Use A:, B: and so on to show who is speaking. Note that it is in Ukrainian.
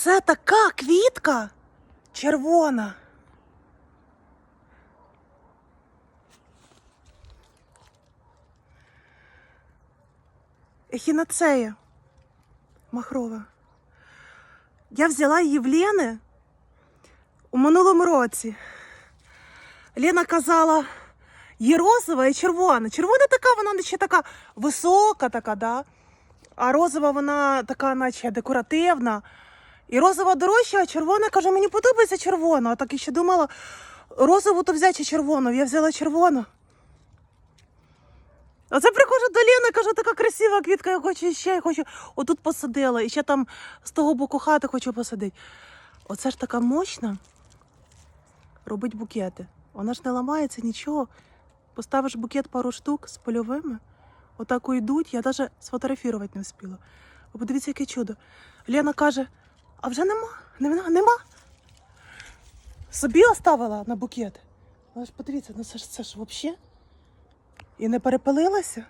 A: Оце така квітка червона. Ехінацея махрова. Я взяла її в Лени у минулому році. Лена казала, є розова і червона. Червона така, вона ще така висока, така, да? а розова вона така, наче декоративна. І розова дорожча, а червона каже, мені подобається червона. А так і ще думала, розову то взяти чи червону. Я взяла червону. Оце приходжу до Ліни, кажу, така красива квітка, я хочу ще, я хочу. Отут посадила, і ще там з того боку хати хочу посадити. Оце ж така мощна. Робить букети. Вона ж не ламається нічого. Поставиш букет пару штук з польовими, отак йдуть, я навіть сфотографувати не встигла. Подивіться, яке чудо. Лена каже: а вже нема, нема, нема. Собі оставила на букет. Але ж подивіться, ну це ж це ж взагалі. І не перепалилася.